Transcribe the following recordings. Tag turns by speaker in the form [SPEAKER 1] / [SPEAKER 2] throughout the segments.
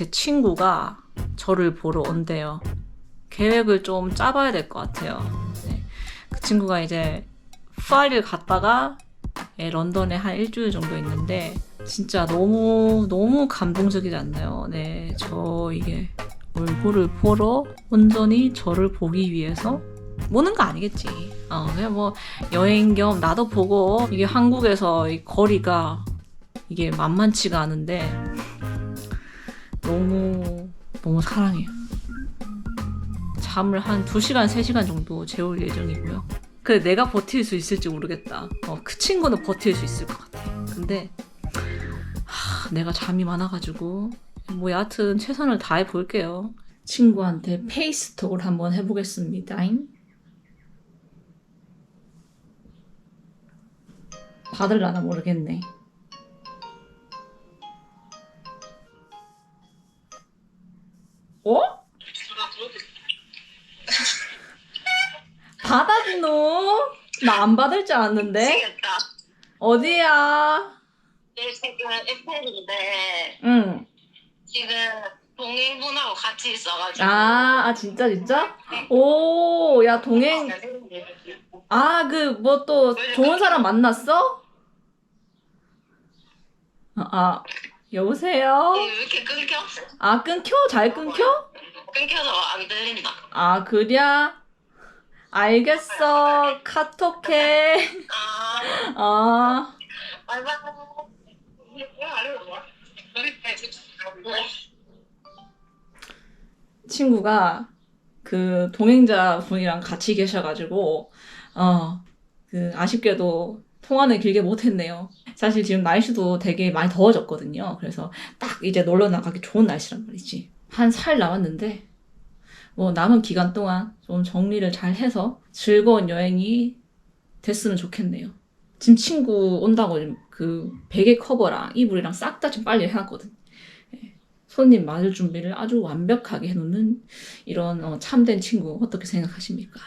[SPEAKER 1] 제 친구가 저를 보러 온대요. 계획을 좀 짜봐야 될 것 같아요. 네. 그 친구가 이제 파리를 갔다가 예, 런던에 한 일주일 정도 있는데 진짜 너무 너무 감동적이지 않나요? 네, 저 이게 얼굴을 보러 온전히 저를 보기 위해서 오는 거 아니겠지. 어, 그냥 뭐 여행 겸 나도 보고 이게 한국에서 이 거리가 이게 만만치가 않은데 너무 너무 사랑해요. 잠을 한 2시간, 3시간 정도 재울 예정이고요. 근데 내가 버틸 수 있을지 모르겠다. 어, 그 친구는 버틸 수 있을 것 같아. 근데 하, 내가 잠이 많아가지고 뭐 여하튼 최선을 다해 볼게요. 친구한테 페이스톡을 한번 해보겠습니다. 받을라나 모르겠네. 안 받을 줄 알았는데.
[SPEAKER 2] 미치겠다.
[SPEAKER 1] 어디야?
[SPEAKER 2] 네, 지금 에펠인데
[SPEAKER 1] 응.
[SPEAKER 2] 지금 동행분하고 같이 있어가지고.
[SPEAKER 1] 아, 아 진짜 진짜? 오, 야 동행. 아, 그 뭐 또 좋은 사람 만났어? 아, 아 여보세요?
[SPEAKER 2] 왜 이렇게 끊겨?
[SPEAKER 1] 아 끊겨? 잘 끊겨?
[SPEAKER 2] 끊겨서 안 들린다.
[SPEAKER 1] 아 그랴? 알겠어. 카톡해.
[SPEAKER 2] 아,
[SPEAKER 1] 아.
[SPEAKER 2] 바이바이.
[SPEAKER 1] 친구가 그 동행자 분이랑 같이 계셔가지고 어 그 아쉽게도 통화는 길게 못했네요. 사실 지금 날씨도 되게 많이 더워졌거든요. 그래서 딱 이제 놀러 나가기 좋은 날씨란 말이지. 한 살 남았는데 뭐 남은 기간 동안 좀 정리를 잘 해서 즐거운 여행이 됐으면 좋겠네요. 지금 친구 온다고 그 베개 커버랑 이불이랑 싹다 지금 빨리 해놨거든. 예. 손님 맞을 준비를 아주 완벽하게 해놓는 이런 어, 참된 친구 어떻게 생각하십니까?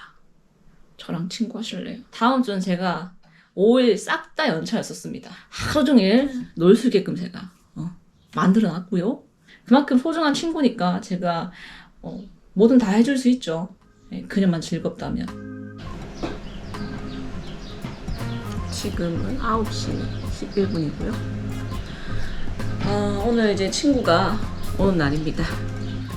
[SPEAKER 1] 저랑 친구 하실래요? 다음 주는 제가 5일 싹 다 연차였었습니다. 하루 종일 놀 수 있게끔 제가 어, 만들어놨고요. 그만큼 소중한 친구니까 제가 어, 뭐든 다 해줄 수 있죠. 예, 그녀만 즐겁다면. 지금은 9시 11분이고요. 어, 오늘 이제 친구가 오는 날입니다.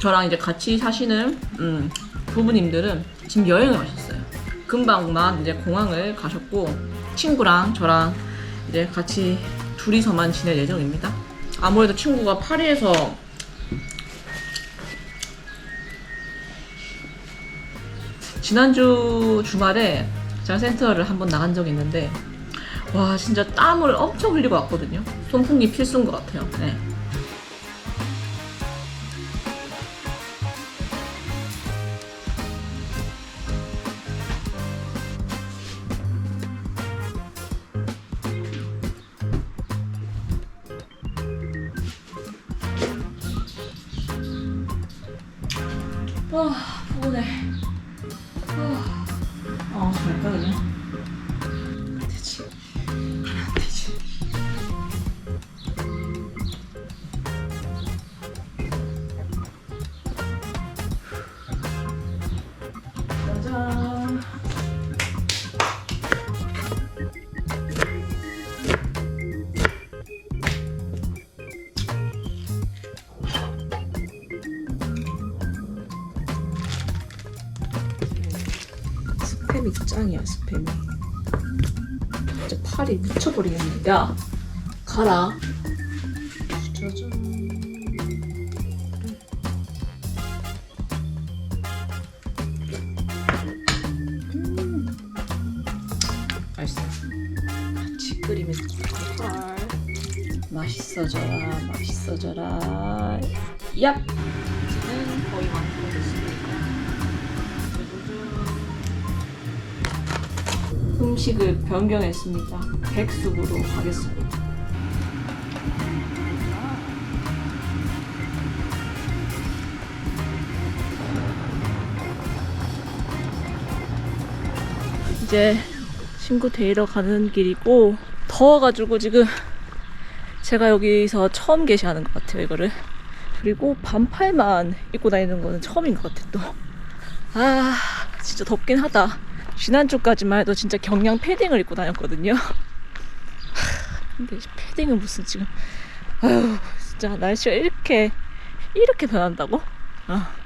[SPEAKER 1] 저랑 이제 같이 사시는 음, 부부님들은 지금 여행을 가셨어요. 금방만 이제 공항을 가셨고 친구랑 저랑 이제 같이 둘이서만 지낼 예정입니다. 아무래도 친구가 파리에서 지난주 주말에 제가 센터를 한번 나간 적이 있는데 와 진짜 땀을 엄청 흘리고 왔거든요. 선풍기 필수인 것 같아요. 네. 아 피곤해. 진짜 팔이 미쳐버리겠네. 야, 가라. 짜잔. 음. 맛있어. 같이 끓이면 헐. 맛있어져라, 맛있어져라. 얍! 이제는 거의 완성됐습니다. 음식을 변경했습니다. 백숙으로 하겠습니다. 이제 친구 데리러 가는 길이고 더워가지고 지금 제가 여기서 처음 게시하는 것 같아요 이거를 그리고 반팔만 입고 다니는 거는 처음인 것 같아 또. 아 진짜 덥긴 하다. 지난주까지만 해도 진짜 경량 패딩을 입고 다녔거든요. 하, 근데 패딩은 무슨 지금 아유 진짜 날씨가 이렇게 이렇게 변한다고? 아.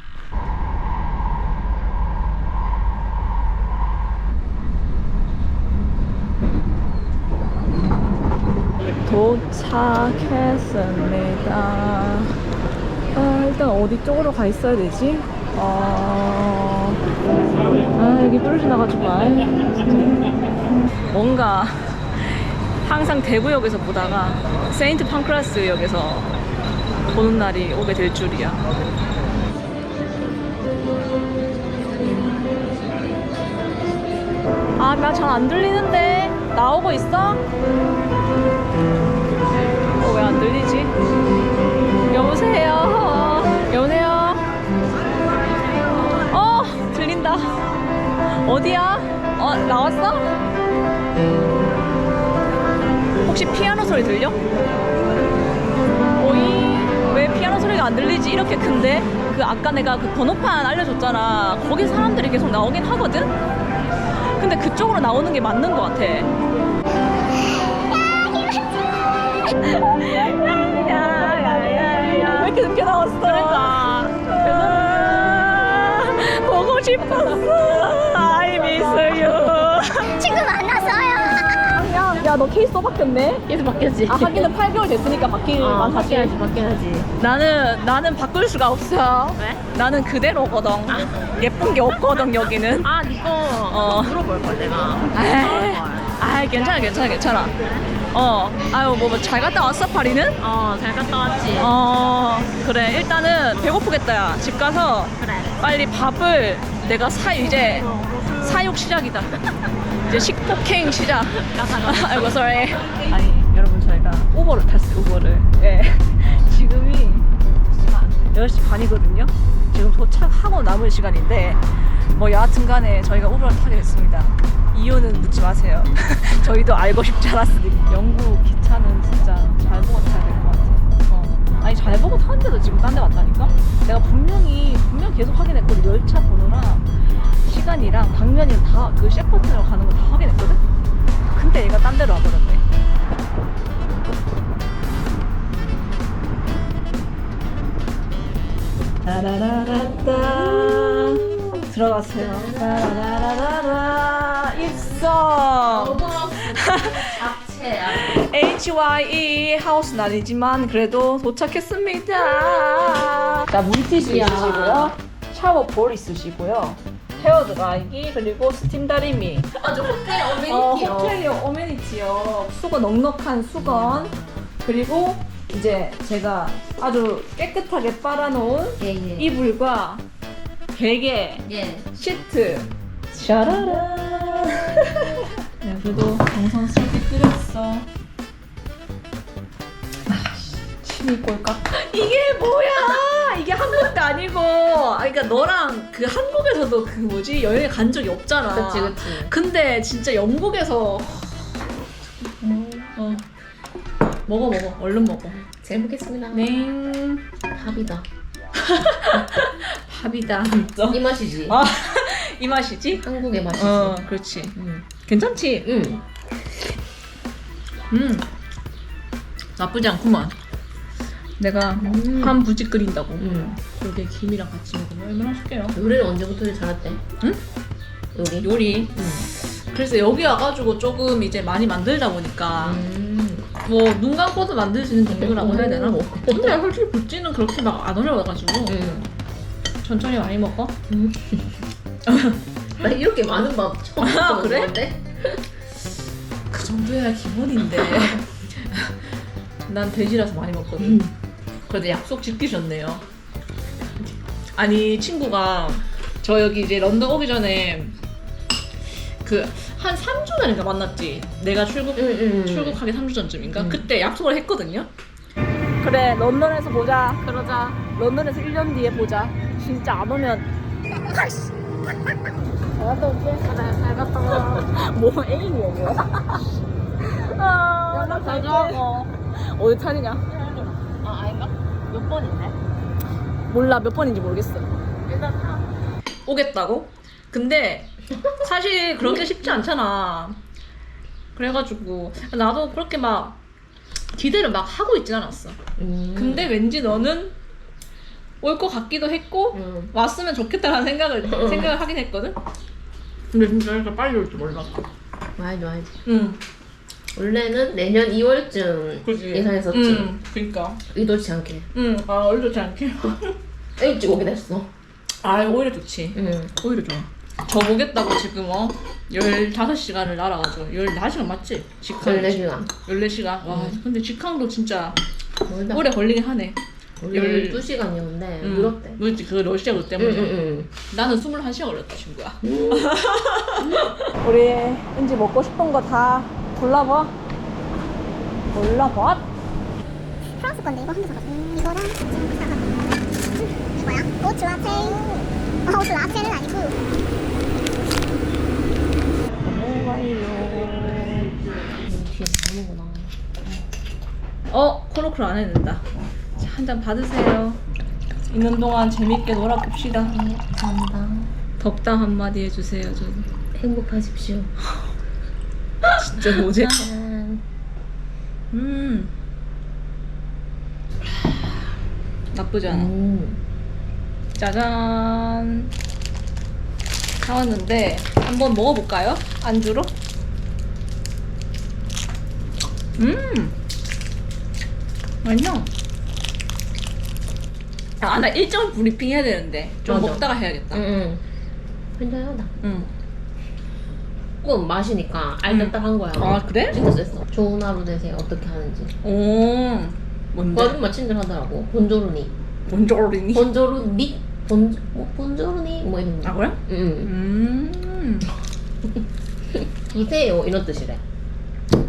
[SPEAKER 1] 도착했습니다. 아, 일단 어디 쪽으로 가 있어야 되지? 어... 아, 여기 뚫지나가지고 아이, 진짜. 뭔가 항상 대구역에서 보다가 세인트 판크라스 역에서 보는 날이 오게 될 줄이야. 아, 나 잘 안 들리는데. 나오고 있어? 어, 왜 안 들리지? 여보세요? 여보세요? 어디야? 어, 나왔어? 혹시 피아노 소리 들려? 오이, 왜 피아노 소리가 안 들리지? 이렇게 큰데? 그 아까 내가 그 번호판 알려줬잖아. 거기 사람들이 계속 나오긴 하거든? 근데 그쪽으로 나오는 게 맞는 것 같아. 야야야야 왜 이렇게 늦게 나왔어? 그러니까 보고 싶었어 You
[SPEAKER 3] 친구 만났어요.
[SPEAKER 1] 야 너 케이스 또 바뀌었네?
[SPEAKER 3] 계속 바뀌었지.
[SPEAKER 1] 아 하기는 8개월 됐으니까 바뀔
[SPEAKER 3] 어,
[SPEAKER 1] 만하지
[SPEAKER 3] 바뀌어야지, 바뀌어야지.
[SPEAKER 1] 나는 나는 바꿀 수가 없어
[SPEAKER 3] 왜?
[SPEAKER 1] 나는 그대로거든 예쁜 게 없거든 여기는
[SPEAKER 3] 아, 니거
[SPEAKER 1] 어.
[SPEAKER 3] 물어볼 걸 내가.
[SPEAKER 1] 아이, 아이 괜찮아 괜찮아 괜찮아 어 아유 뭐잘 갔다 왔어 파리는?
[SPEAKER 3] 어, 잘 갔다 왔지.
[SPEAKER 1] 어 그래 일단은 배고프겠다 야 집 가서
[SPEAKER 3] 그래.
[SPEAKER 1] 빨리 밥을 내가 사 이제 사육 시작이다. 이제 식폭행 시작. 아이고 sorry. 아니 여러분 저희가 우버를 탔어요 우버를. 예. 지금이 10시 반이거든요. 지금 도착하고 남은 시간인데 뭐 여하튼 간에 저희가 우버를 타게 됐습니다. 이유는 묻지 마세요. 저희도 알고 싶지 않았으니 영국 기차는 진짜 잘같 아. 아니 잘 보고 타는데도 지금 딴 데 왔다니까? 내가 분명히 분명 계속 확인했거든 열차 번호랑 시간이랑 방면이랑 다 그 셰퍼튼으로 가는 거 다 확인했거든? 근데 얘가 딴 데로 와버렸네. 따라라라따. 들어가세요. 따라라라라 입성. HYE 하우스는 아니지만 그래도 도착했습니다. 자 물티슈
[SPEAKER 3] 이야.
[SPEAKER 1] 있으시고요. 샤워 볼 있으시고요. 헤어 드라이기 그리고 스팀 다리미.
[SPEAKER 3] 아주 호텔
[SPEAKER 1] 어,
[SPEAKER 3] 어메니티요.
[SPEAKER 1] 호텔용 어메니티요. 수건 넉넉한 수건 그리고 이제 제가 아주 깨끗하게 빨아놓은
[SPEAKER 3] 예, 예.
[SPEAKER 1] 이불과 베개
[SPEAKER 3] 예.
[SPEAKER 1] 시트 샤라란 네, 그래도 정성스럽게 끓였어 아, 침이 꼴까? 이게 뭐야 이게 한국도 아니고 아, 그러니까 너랑 그 한국에서도 그 뭐지 여행에 간 적이 없잖아
[SPEAKER 3] 그치, 그치.
[SPEAKER 1] 근데 진짜 영국에서 어. 먹어 먹어 얼른 먹어
[SPEAKER 3] 잘 먹겠습니다.
[SPEAKER 1] 냉
[SPEAKER 3] 밥이다.
[SPEAKER 1] 밥이다 진짜
[SPEAKER 3] 이 맛이지.
[SPEAKER 1] 아, 이 맛이지?
[SPEAKER 3] 한국의 맛이지.
[SPEAKER 1] 어 그렇지
[SPEAKER 3] 음.
[SPEAKER 1] 괜찮지?
[SPEAKER 3] 음.
[SPEAKER 1] 음 나쁘지 않구만 내가
[SPEAKER 3] 음.
[SPEAKER 1] 한 부지 끓인다고
[SPEAKER 3] 음.
[SPEAKER 1] 여기에 김이랑 같이 먹으면 얼마나 맛있게요
[SPEAKER 3] 요리는 언제부터 잘했대?
[SPEAKER 1] 응?
[SPEAKER 3] 요리?
[SPEAKER 1] 요리
[SPEAKER 3] 음.
[SPEAKER 1] 그래서 여기 와가지고 조금 이제 많이 만들다 보니까
[SPEAKER 3] 음.
[SPEAKER 1] 뭐 눈 감고도 만들 수 있는 능력이라고 해야 되나 뭐 근데 솔직히 부찌는 그렇게 막 안 어려워가지고
[SPEAKER 3] 음.
[SPEAKER 1] 천천히 많이 먹어
[SPEAKER 3] 나 이렇게 많은 밥 처음
[SPEAKER 1] 아,
[SPEAKER 3] 먹어본
[SPEAKER 1] 그래?
[SPEAKER 3] 건데?
[SPEAKER 1] 그 정도야 기본인데 난 돼지라서 많이 먹거든
[SPEAKER 3] 음.
[SPEAKER 1] 그래도 약속 지키셨네요. 아니 친구가 저 여기 이제 런던 오기 전에 그 한 3주 전인가 만났지. 내가 출국
[SPEAKER 3] 음, 음.
[SPEAKER 1] 출국하기 3주 전쯤인가?
[SPEAKER 3] 음.
[SPEAKER 1] 그때 약속을 했거든요. 그래 런던에서 보자.
[SPEAKER 3] 그러자.
[SPEAKER 1] 런던에서 1년 뒤에 보자. 진짜 안 오면 잘 갔다 올게.
[SPEAKER 3] 그래, 잘 갔다 와.
[SPEAKER 1] 뭐 애인이야? 아, 나
[SPEAKER 3] 연락 잘
[SPEAKER 1] 갈게. 어. 어디 타느냐?
[SPEAKER 3] 아, 아닌가? 몇 번인데?
[SPEAKER 1] 몰라 몇 번인지 모르겠어. 오겠다고? 근데 사실 그렇게 쉽지 않잖아. 그래가지고 나도 그렇게 막 기대를 막 하고 있진 않았어.
[SPEAKER 3] 음.
[SPEAKER 1] 근데 왠지 너는 올 것 같기도 했고
[SPEAKER 3] 음.
[SPEAKER 1] 왔으면 좋겠다라는 생각을 생각을 하긴 했거든. 근데 진짜 이렇게 빨리 올 줄 몰랐어.
[SPEAKER 3] 와야지 와야지.
[SPEAKER 1] 응.
[SPEAKER 3] 원래는 내년 2월쯤
[SPEAKER 1] 그지.
[SPEAKER 3] 예상했었지.
[SPEAKER 1] 응. 그니까.
[SPEAKER 3] 의도치 않게.
[SPEAKER 1] 응. 아 좋지 않게.
[SPEAKER 3] 일찍 오게 됐어.
[SPEAKER 1] 아 오히려 좋지.
[SPEAKER 3] 응.
[SPEAKER 1] 오히려 좋아. 저 보겠다고 지금 어 15시간을 날아가죠. 14시간 맞지? 직항.
[SPEAKER 3] 14시간.
[SPEAKER 1] 14시간. 와, 근데 직항도 진짜
[SPEAKER 3] 멀다.
[SPEAKER 1] 오래 걸리긴 하네.
[SPEAKER 3] 원래
[SPEAKER 1] 열-
[SPEAKER 3] 12시간이었는데
[SPEAKER 1] 응.
[SPEAKER 3] 늘었대.
[SPEAKER 1] 그렇지, 그 러시아 그
[SPEAKER 3] 응,
[SPEAKER 1] 때문에. 나는 21시간 걸렸다, 친구야. 우리 은지 먹고 싶은 거 다 골라봐. 골라봐.
[SPEAKER 4] 프랑스 건데 이거 한 개 사봤어. 음, 이거랑 지금. 음? 오츠 라떼. 아, 오츠 라떼는 아니고.
[SPEAKER 3] 뒤에 나오는구나.
[SPEAKER 1] 어, 코로크를 안 해낸다. 자, 한잔 받으세요. 있는 동안 재밌게 놀아봅시다.
[SPEAKER 3] 감사합니다.
[SPEAKER 1] 덕담 한마디 해주세요, 좀.
[SPEAKER 3] 행복하십시오.
[SPEAKER 1] 진짜.
[SPEAKER 3] 짠.
[SPEAKER 1] 음. 나쁘지 않아.
[SPEAKER 3] 음.
[SPEAKER 1] 짜잔. 사왔는데 한번 먹어볼까요? 안주로? 음. 맛있어. 아, 나 일정 브리핑 해야 되는데 좀
[SPEAKER 3] 맞아.
[SPEAKER 1] 먹다가 해야겠다.
[SPEAKER 3] 응, 응. 괜찮하다.
[SPEAKER 1] 응.
[SPEAKER 3] 조금 마시니까 알딱딱한 거야.
[SPEAKER 1] 아 그래?
[SPEAKER 3] 진짜 셌어. 좋은 하루 되세요. 어떻게 하는지.
[SPEAKER 1] 오. 뭔데?
[SPEAKER 3] 거짓말 친절하더라고. 본조르니.
[SPEAKER 1] 본조리니?
[SPEAKER 3] 본조르니? 본, 뭐, 본조르니? 뭐 이런 거.
[SPEAKER 1] 아 그래?
[SPEAKER 3] 응.
[SPEAKER 1] 음.
[SPEAKER 3] 주세요. 이런 뜻이래.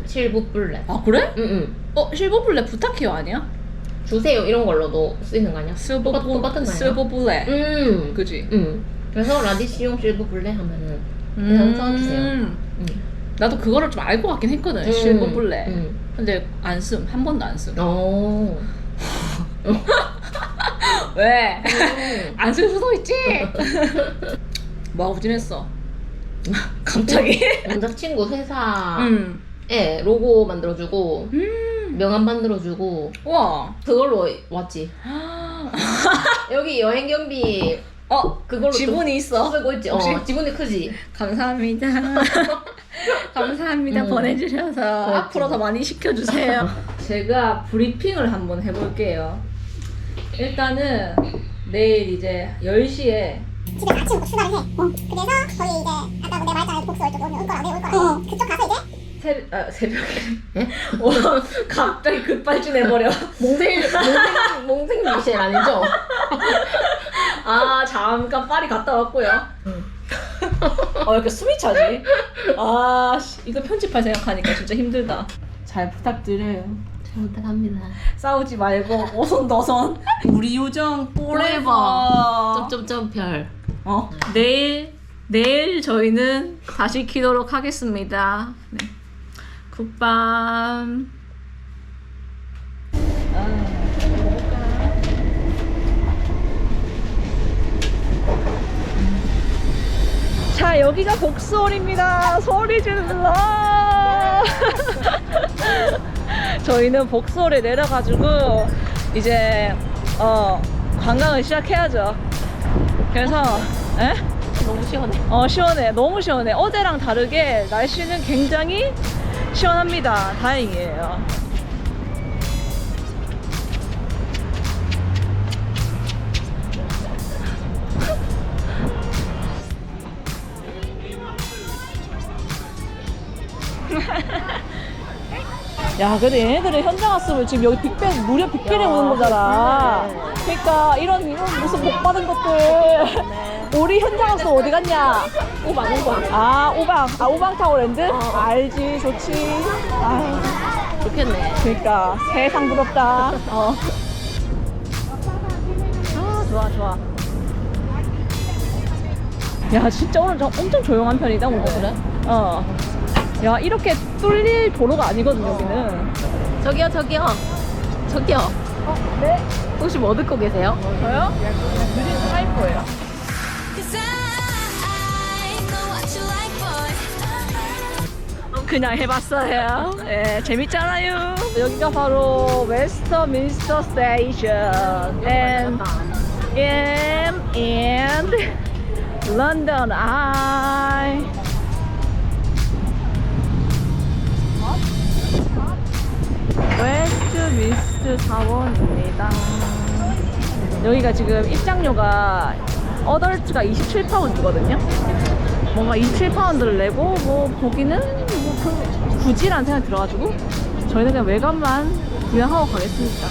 [SPEAKER 3] 실부뿔레.
[SPEAKER 1] 아 그래?
[SPEAKER 3] 응, 응.
[SPEAKER 1] 어 실버블레 부탁해요 아니야?
[SPEAKER 3] 주세요. 이런 걸로도 쓰이는 거 아니야? 똑같- 똑같은 말이야.
[SPEAKER 1] 실버블레.
[SPEAKER 3] 응.
[SPEAKER 1] 그지?
[SPEAKER 3] 응. 그래서 라디시용 실부뿔레 하면은 그냥 써주세요.
[SPEAKER 1] 음.
[SPEAKER 3] 응.
[SPEAKER 1] 나도 그거를 좀 알고 같긴 했거든.
[SPEAKER 3] 음.
[SPEAKER 1] 실버블레.
[SPEAKER 3] 응.
[SPEAKER 1] 근데 안 쓴. 한 번도 안 쓴.
[SPEAKER 3] 어.
[SPEAKER 1] 왜?
[SPEAKER 3] 음.
[SPEAKER 1] 안 쓸 수도 있지. 뭐하고 지냈어? 갑자기?
[SPEAKER 3] 남자친구 회사에
[SPEAKER 1] 음.
[SPEAKER 3] 로고 만들어주고
[SPEAKER 1] 음.
[SPEAKER 3] 명함 만들어주고
[SPEAKER 1] 와.
[SPEAKER 3] 그걸로 왔지. 여기 여행 경비
[SPEAKER 1] 어
[SPEAKER 3] 그걸로
[SPEAKER 1] 지분이
[SPEAKER 3] 또
[SPEAKER 1] 있어.
[SPEAKER 3] 쓰고 있지. 어,
[SPEAKER 1] 혹시?
[SPEAKER 3] 지분이 크지.
[SPEAKER 1] 감사합니다. 감사합니다.
[SPEAKER 3] 음.
[SPEAKER 1] 보내주셔서
[SPEAKER 3] 그렇지.
[SPEAKER 1] 앞으로 더 많이 시켜주세요. 제가 브리핑을 한번 해볼게요. 일단은 내일 이제 10시에
[SPEAKER 4] 집에 아침 출발을 해. 어. 그래서 거기 이제 아까 내가 말했잖아. 복수 올 쪽, 오늘 올 거라, 내일 올 거라. 어. 그쪽 가서 이제
[SPEAKER 1] 새, 아, 새벽에
[SPEAKER 3] 예?
[SPEAKER 1] 어, 갑자기 급발진해버려.
[SPEAKER 3] 몽생 몽생 몽생 미셸 아니죠?
[SPEAKER 1] 아 잠깐 파리 갔다 왔고요.
[SPEAKER 3] 응.
[SPEAKER 1] 어 이렇게 숨이 차지? 아 씨, 이거 편집할 생각하니까 진짜 힘들다. 잘 부탁드려요.
[SPEAKER 3] 잘 부탁합니다.
[SPEAKER 1] 싸우지 말고 오손도손 우리 요정 포레버.
[SPEAKER 3] 점점점 별.
[SPEAKER 1] 어 내일 내일 저희는 다시 키도록 하겠습니다. 네. 굿밤. 자 여기가 복수홀입니다. 소리 질러. 저희는 복수홀에 내려가지고 이제 어 관광을 시작해야죠. 그래서 에?
[SPEAKER 3] 너무 시원해.
[SPEAKER 1] 어 시원해 너무 시원해 어제랑 다르게 날씨는 굉장히 시원합니다. 다행이에요. 야 그래도 얘네들은 현장 왔으면 지금 여기 빅뱅 무려 빅뱅에 오는 거잖아. 그러니까 이런 이런 무슨 복 받은 것들 우리 현장 왔으면 어디 갔냐
[SPEAKER 3] 오방 오방.
[SPEAKER 1] 아 오방 아 오방 타워랜드 알지 좋지 아
[SPEAKER 3] 좋겠네.
[SPEAKER 1] 그러니까 세상 부럽다 어. 아 좋아 좋아 야 진짜 오늘 좀 엄청 조용한 편이다 오늘
[SPEAKER 3] 그래?
[SPEAKER 1] 어 야 이렇게 뚫릴 도로가 아니거든 여기는
[SPEAKER 3] 저기요 저기요 저기요.
[SPEAKER 1] 어, 네
[SPEAKER 3] 혹시 뭐 듣고 계세요?
[SPEAKER 1] 저요? 뮤직 하이퍼예요. 그냥 해봤어요. 예, 재밌잖아요. 여기가 바로 웨스터민스터 스테이션 and in and London Eye. 웨스트민스터 사원입니다. 여기가 지금 입장료가 어덜트가 27파운드거든요. 뭔가 27파운드를 내고 뭐 보기는 굳이라는 생각이 들어가지고 저희는 그냥 외관만 구경하고 가겠습니다.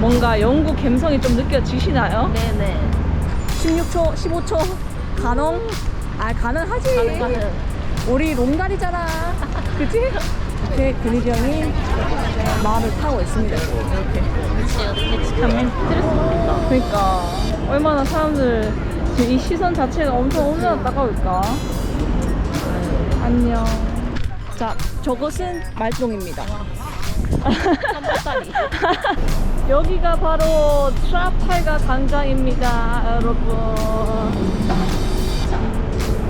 [SPEAKER 1] 뭔가 영국 감성이 좀 느껴지시나요?
[SPEAKER 3] 네네.
[SPEAKER 1] 16초, 15초 가능? 아 가능하지.
[SPEAKER 3] 가능, 가능.
[SPEAKER 1] 우리 롱다리잖아. 그치? 제 근익이 형이 마음을 타고 있습니다. 이렇게.
[SPEAKER 3] 멕시카면 스트레스 받겠다.
[SPEAKER 1] 그러니까 얼마나 사람들 지금 이 시선 자체가 엄청 따가울까. 네, 안녕. 자, 저것은 말똥입니다. 여기가 바로 트라팔가 광장입니다, 여러분.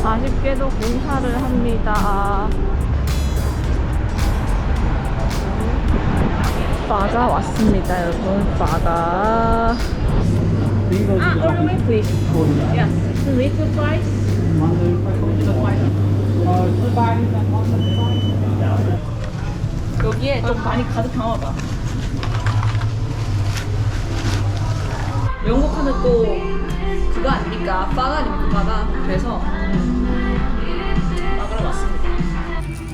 [SPEAKER 1] 아쉽게도 공사를 합니다. 바가 왔습니다, 여러분. 바가. 아, order please. Yes. Little price. 여기에 좀 많이 가득 담아봐. 영국 하면 또 그거 아닙니까? 파가 아닙니까? 파가. 그래서 막으러 왔습니다.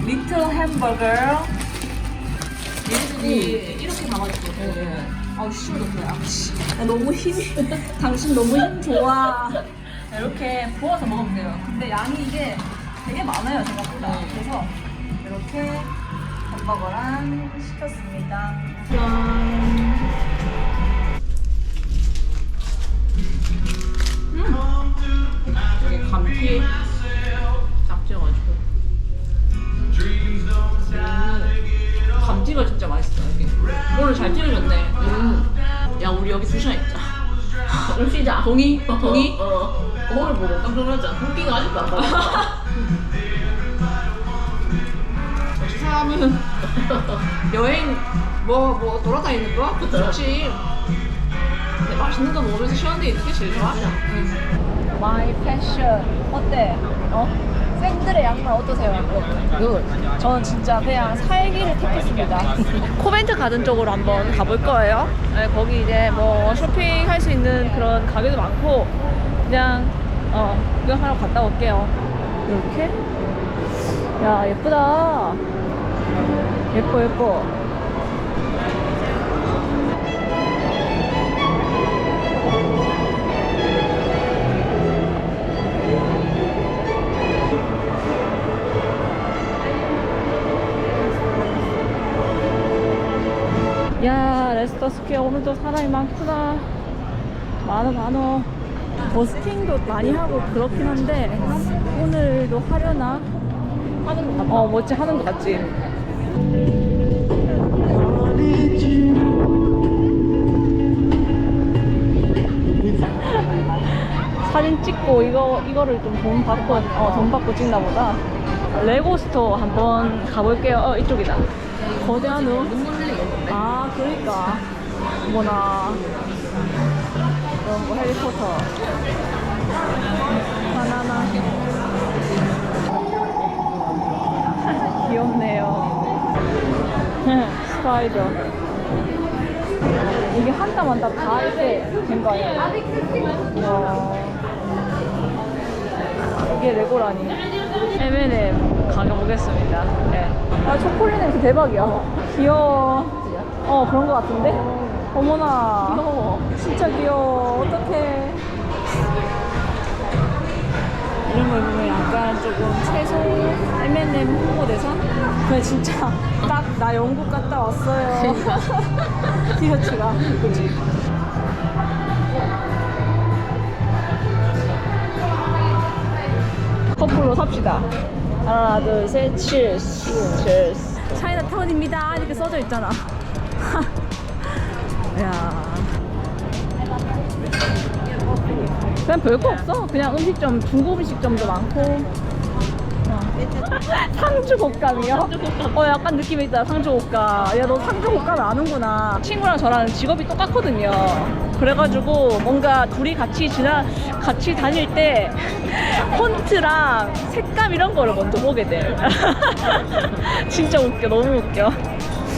[SPEAKER 1] 리틀 햄버거. 얘들이 이렇게 담아줬거든. 아우 시원하다. 아씨. 너무 힘이. 당신 너무 힘 좋아. 이렇게 부어서 먹으면 돼요. 근데 양이 이게 되게 많아요 생각보다. 그래서 이렇게 햄버거랑 시켰습니다. 짠. 여기 감튀 짭지어가지고 음, 감튀가 진짜 맛있어 여기 오늘 잘 찌르셨네 음. 야 우리 여기 두 시간 있자
[SPEAKER 3] 그럼 시작.
[SPEAKER 1] 동의? 동의?
[SPEAKER 3] 어, 어. 거울 보고 깜짝 놀랐잖아. 후기가 아직도 안나
[SPEAKER 1] 사람은 여행 뭐 뭐 돌아다니는 거? 좋지. 근데 맛있는 거 먹으면서 시간 데 있는 게 제일 좋아? 마이 패션 어때? 어? 샌들의 양말 어떠세요? 굿 저는 진짜 그냥 살기를 택했습니다. 코벤트 가든 쪽으로 한번 가볼 거예요. 네, 거기 이제 뭐 쇼핑할 수 있는 그런 가게도 많고 그냥 어 구경하러 갔다 올게요. 이렇게? 야 예쁘다 예뻐 예뻐. 야 레스터 스퀘어 오늘도 사람이 많구나. 많어 많어. 버스킹도 많이 하고 그렇긴 한데 오늘도 하려나?
[SPEAKER 3] 하는 거 같아.
[SPEAKER 1] 어, 뭐지? 하는 것 같지? 사진 찍고 이거 이거를 좀 돈 받고 어, 돈 받고 찍나 보다. 레고 스토어 한번 가볼게요. 어, 이쪽이다. 거대한 우. 아, 그러니까. 뭐나 이런 거 해리포터. 바나나. 귀엽네요. 스파이더. 이게 한땀 한땀 다 이렇게 된거 아니에요? 와. 이게 레고라니. M&M 가져보겠습니다. 네. 아, 초콜릿 냄새 대박이야. 귀여워. 어, 그런 거 같은데? 어머나. 귀여워. 진짜 귀여워. 어떡해. 이런 걸 보면 약간 조금 채소 M&M 홍보대사? 근데 진짜 딱 나 영국 갔다 왔어요. 티셔츠가. 그지? 커플로 삽시다. 하나, 둘, 셋, 치얼스. 치얼스. 차이나 타운입니다. 이렇게 써져 있잖아. 야 그냥 별거 없어. 그냥 음식점, 중국 음식점도 많고. 어. 상주 곶감이요? 어, 약간 느낌이 있다, 상주 곶감. 야, 너 상주 곶감 아는구나. 친구랑 저랑 직업이 똑같거든요. 그래가지고 뭔가 둘이 같이 지나, 같이 다닐 때 폰트랑 색감 이런 거를 먼저 보게 돼. 진짜 웃겨, 너무 웃겨.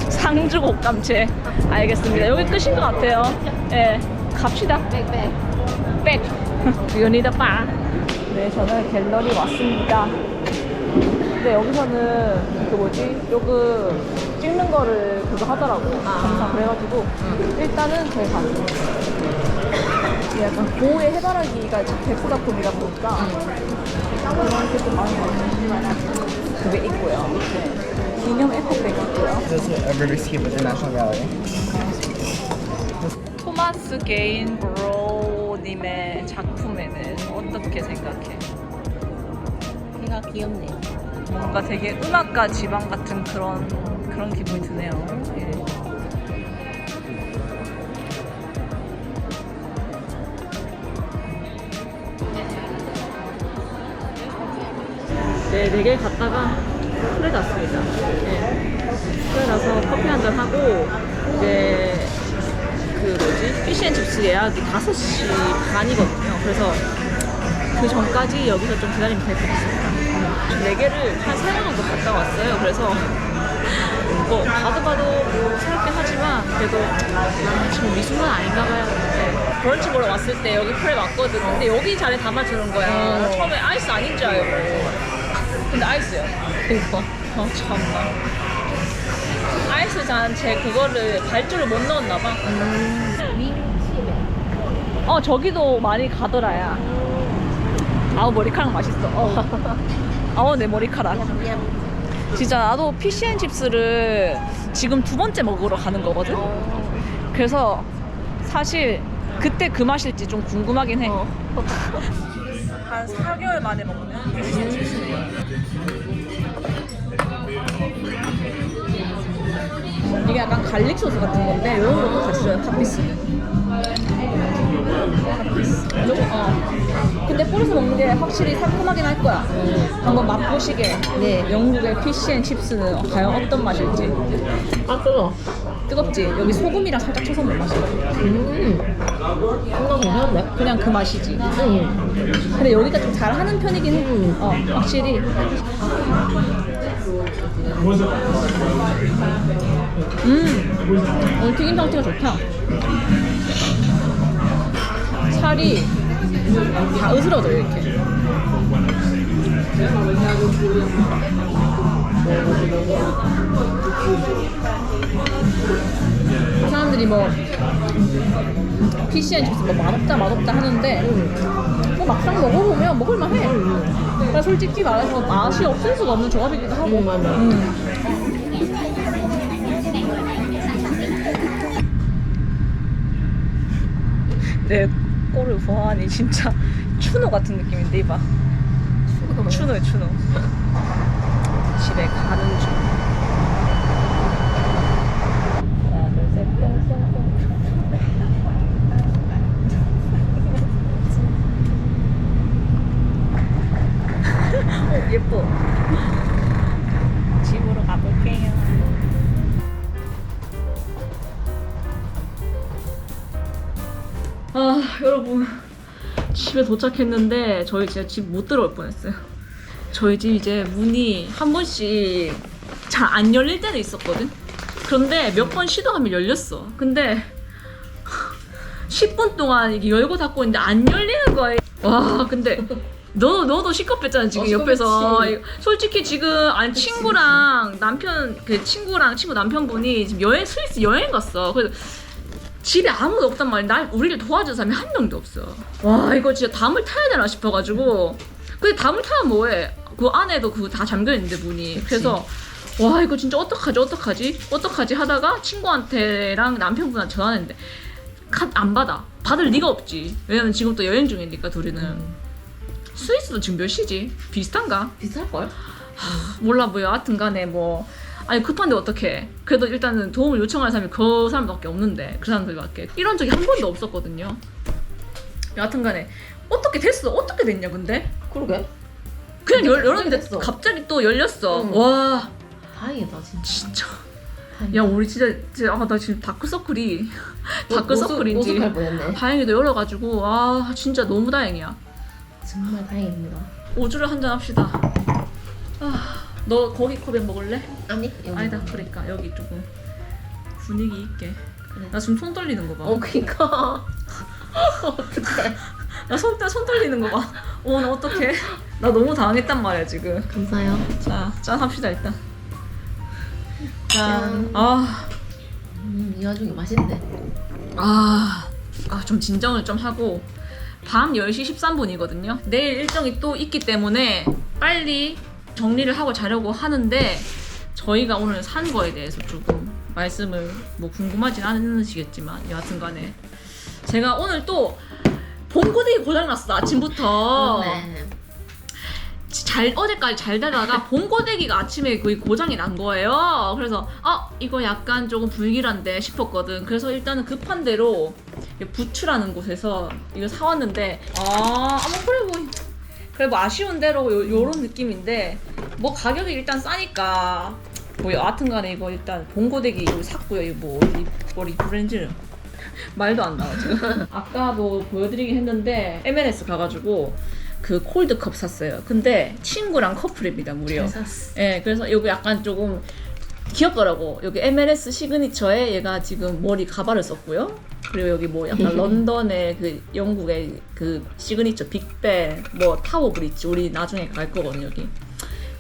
[SPEAKER 1] 상주 곶감채. 알겠습니다. 여기 끝인 것 같아요. 예, 갑시다.
[SPEAKER 3] 빽빽.
[SPEAKER 1] 백. 유니더 바. 네, 저는 갤러리 왔습니다. 근데 여기서는 그 뭐지? 요그 찍는 거를 그거 하더라고. 항상 그래가지고 일단은 저희 가고. 이게 약간 고의 해바라기가 대표 작품이다 보니까 그런 게좀 많이 나오는 그게 있고요. 네. 기념 에코백 있고요.
[SPEAKER 5] This is a British Cube International Gallery.
[SPEAKER 1] 토마스 게인 브로님의 작품에는 어떻게 생각해?
[SPEAKER 3] 걔가 귀엽네.
[SPEAKER 1] 뭔가 되게 음악가 지방 같은 그런 그런 기분이 드네요. 예. 네, 네개 갔다가 술에 갔습니다. 예. 술에 가서 커피 한 잔 하고 이제 그 뭐지 피시앤칩스 예약이 5시 반이거든요. 그래서 그 전까지 여기서 좀 기다리면 될 것 같습니다. 네 개를 한 세 번 정도 갔다 왔어요. 그래서 뭐 봐도 봐도 뭐 새롭긴 하지만 그래도 지금 미술관 아닌가 봐요. 네. 브런치 보러 왔을 때 여기 프레 왔거든. 근데 여기 자리에 담아주는 거야. 처음에 아이스 아닌 줄 알고. 근데 아이스요. 그니까. 어, 참나. 아이스 잔제 그거를 발주를 못 넣었나 봐. 어 저기도 많이 가더라야. 아우 머리카락 맛있어. 어. 아우 내 머리카락. 진짜 나도 피시앤칩스를 지금 두 번째 먹으러 가는 거거든. 그래서 사실 그때 그 맛일지 좀 궁금하긴 해. 한 4개월 만에 먹는 피시앤칩스네요. 이게 약간 갈릭 소스 같은 건데 이런 것도 같이 줘요 핫피스는. 어. 근데 뿌려서 먹는 게 확실히 상큼하긴 할 거야. 한번 맛보시게.
[SPEAKER 3] 네.
[SPEAKER 1] 영국의 피시앤 칩스는 과연 어떤 맛일지.
[SPEAKER 3] 아, 뜨거.
[SPEAKER 1] 뜨겁지? 여기 소금이랑 살짝 쳐서 먹는 맛이야.
[SPEAKER 3] 음. 생각 괜찮은데?
[SPEAKER 1] 그냥 그 맛이지.
[SPEAKER 3] 응.
[SPEAKER 1] 근데 여기가 좀 잘하는 편이긴 해.
[SPEAKER 3] 음.
[SPEAKER 1] 어, 확실히. 음, 오늘 튀김 상태가 좋다. 살이 다 으스러져 이렇게. 사람들이 뭐 피시앤칩스 뭐 맛없다 맛없다 하는데 뭐 막상 먹어보면 먹을만해. 그러니까 솔직히 말해서 맛이 없을 수가 없는 조합이기도 하고.
[SPEAKER 3] 음.
[SPEAKER 1] 음. 내 꼬를 보아하니 진짜 추노 같은 느낌인데 이봐. 추노야 추노. 집에 가는 중. 하나 둘셋 뿅뿅뿅. 어, 예뻐. 여러분. 집에 도착했는데 저희 진짜 집 못 들어올 뻔했어요. 저희 집 이제 문이 한 번씩 잘 안 열릴 때도 있었거든. 그런데 몇 번 시도하면 열렸어. 근데 10분 동안 이게 열고 닫고 있는데 안 열리는 거야. 와, 근데 너 너도 시겁했잖아 지금
[SPEAKER 3] 어,
[SPEAKER 1] 옆에서. 솔직히 지금 아니 친구랑 남편 그 친구랑 친구 남편분이 지금 여행 스위스 여행 갔어. 그래서 집에 아무도 없단 말이야. 날 우리를 도와줄 사람이 한 명도 없어. 와 이거 진짜 담을 타야 되나 싶어가지고. 근데 담을 타면 뭐해? 그 안에도 그 다 잠겨 있는데 문이. 그래서 와 이거 진짜 어떡하지 어떡하지 어떡하지 하다가 친구한테랑 남편분한테 전화했는데 카- 안 받아. 받을 리가 없지. 왜냐면 지금 또 여행 중이니까 둘이는. 스위스도 지금 몇 시지? 비슷한가?
[SPEAKER 3] 비쌀걸?
[SPEAKER 1] 몰라 보여. 하여튼 간에 뭐 아니 급한데 어떡해. 그래도 일단은 도움을 요청할 사람이 그 사람밖에 없는데 그 사람들밖에 이런 적이 한 번도 없었거든요. 여하튼간에 어떻게 됐어? 어떻게 됐냐 근데?
[SPEAKER 3] 그러게.
[SPEAKER 1] 그냥 열, 열었는데
[SPEAKER 3] 됐어.
[SPEAKER 1] 갑자기 또 열렸어.
[SPEAKER 3] 응.
[SPEAKER 1] 와
[SPEAKER 3] 다행이다 진짜.
[SPEAKER 1] 진짜.
[SPEAKER 3] 다행이다.
[SPEAKER 1] 야 우리 진짜 진짜 아나 지금 다크서클이 다크서클인지
[SPEAKER 3] 모습할 뻔했네.
[SPEAKER 1] 다행히도 열어가지고 아 진짜 너무 다행이야.
[SPEAKER 3] 정말 다행입니다.
[SPEAKER 1] 오주를 한잔 합시다. 아, 너 거기 컵에 먹을래?
[SPEAKER 3] 아니 여기.
[SPEAKER 1] 아니다 그러니까 여기 조금 분위기 있게.
[SPEAKER 3] 그래.
[SPEAKER 1] 나 지금 손 떨리는 거 봐.
[SPEAKER 3] 어 그니까. 어떡해.
[SPEAKER 1] 나손 손 떨리는 거 봐. 어, 나 어떡해. 나 너무 당황했단 말이야 지금.
[SPEAKER 3] 감사해요.
[SPEAKER 1] 자, 짠 합시다 일단.
[SPEAKER 3] 짠.
[SPEAKER 1] 짠. 아,
[SPEAKER 3] 음, 이 와중에 맛있네.
[SPEAKER 1] 아, 아, 좀 진정을 좀 하고 밤 10시 13분이거든요. 내일 일정이 또 있기 때문에 빨리 정리를 하고 자려고 하는데 저희가 오늘 산 거에 대해서 조금 말씀을 뭐 궁금하진 않으시겠지만 여하튼간에 제가 오늘 또 봉고데기 고장났어 아침부터.
[SPEAKER 3] 네.
[SPEAKER 1] 잘 어제까지 잘 되다가 봉고데기가 아침에 거의 고장이 난 거예요. 그래서 아 이거 약간 조금 불길한데 싶었거든. 그래서 일단은 급한 대로 부추라는 곳에서 이거 사왔는데 아 아무 그래 뭐 그래 뭐 아쉬운 대로 요, 요런 느낌인데 뭐 가격이 일단 싸니까 뭐 여하튼간에 이거 일단 봉고데기 이거 샀고요. 이거 뭐 이, 머리 브랜드 말도 안 나와 지금. 아까도 보여드리긴 했는데 M&S 가가지고 그 콜드컵 샀어요. 근데 친구랑 커플입니다, 무려. 예, 그래서 이거 약간 조금 귀엽더라고. 여기 MLS 시그니처에 얘가 지금 머리 가발을 썼고요. 그리고 여기 뭐 약간 런던의 그 영국의 그 시그니처 빅벤, 뭐 타워 브릿지 우리 나중에 갈 거거든요 여기.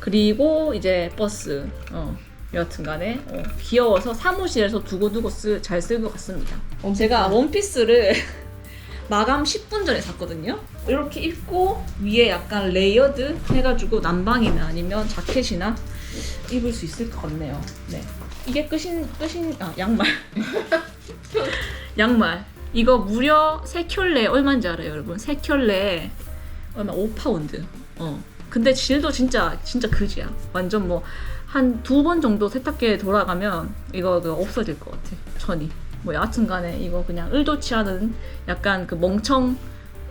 [SPEAKER 1] 그리고 이제 버스. 어. 여하튼간에 어, 귀여워서 사무실에서 두고두고 쓰, 잘 쓸 것 같습니다. 제가 원피스를 마감 10분 전에 샀거든요. 이렇게 입고 위에 약간 레이어드 해가지고 난방이나 아니면 자켓이나 입을 수 있을 것 같네요. 네. 이게 끝인 끝인 아 양말. 양말. 이거 무려 세 켤레 얼마인지 알아요, 여러분? 세 켤레 얼마 5파운드. 어. 근데 질도 진짜 진짜 그지야. 완전 뭐 한 두 번 정도 세탁기에 돌아가면 이거 그 없어질 것 같아. 천이. 뭐 여하튼 간에 이거 그냥 의도치 않은 약간 그 멍청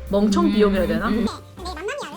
[SPEAKER 1] 멍청 비용이라 해야 되나?
[SPEAKER 4] 네, 만남이야